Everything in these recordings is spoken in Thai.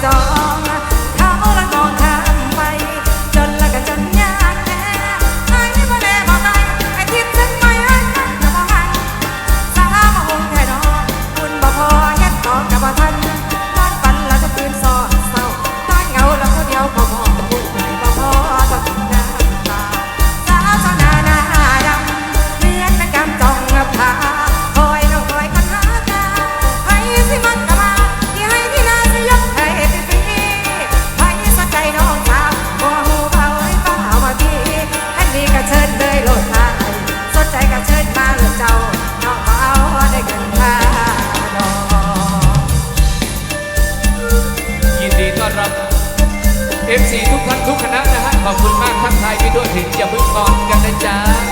到 เอฟซีทุกท่านทุกคณะนะฮะขอบคุณมากทักทายพี่ด้วยถึงอย่าพึ่งนอนกันนะจ๊ะ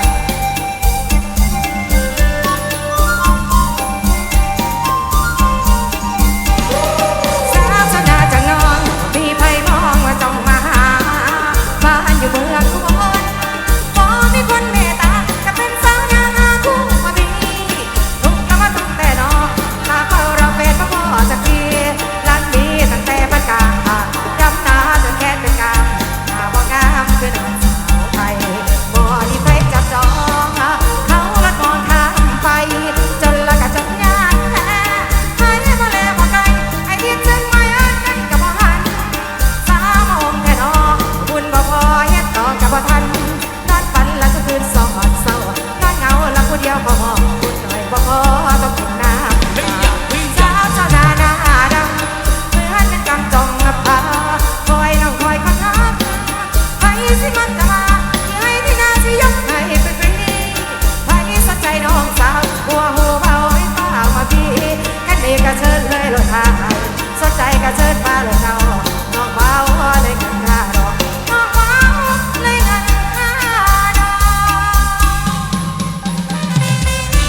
ever.